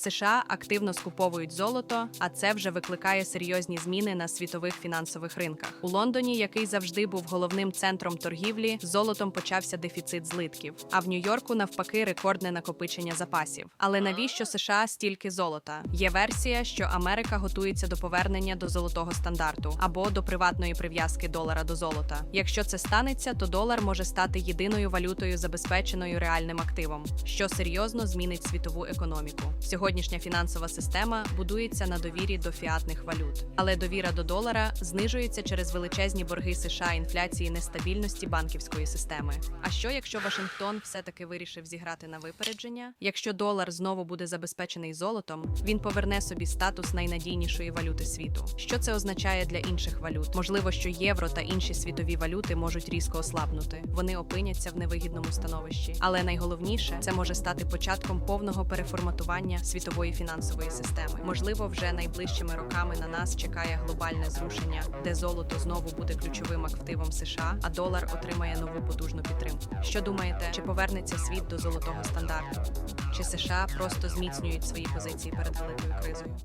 США активно скуповують золото, а це вже викликає серйозні зміни на світових фінансових ринках. У Лондоні, який завжди був головним центром торгівлі, золотом почався дефіцит злитків. А в Нью-Йорку навпаки рекордне накопичення запасів. Але навіщо США стільки золота? Є версія, що Америка готується до повернення до золотого стандарту або до приватної прив'язки долара до золота. Якщо це станеться, то долар може стати єдиною валютою, забезпеченою реальним активом, що серйозно змінить світову економіку. Сьогоднішня фінансова система будується на довірі до фіатних валют, але довіра до долара знижується через величезні борги США, інфляції, нестабільності банківської системи. А що якщо Вашингтон все-таки вирішив зіграти на випередження? Якщо долар знову буде забезпечений золотом, він поверне собі статус найнадійнішої валюти світу. Що це означає для інших валют? Можливо, що євро та інші світові валюти можуть різко ослабнути. Вони опиняться в невигідному становищі. Але найголовніше це може стати початком повного переформатування світової фінансової системи. Можливо, вже найближчими роками на нас чекає глобальне зрушення, де золото знову буде ключовим активом США, а долар отримає нову потужну підтримку. Що думаєте, чи повернеться світ до золотого стандарту? Чи США просто зміцнюють свої позиції перед великою кризою?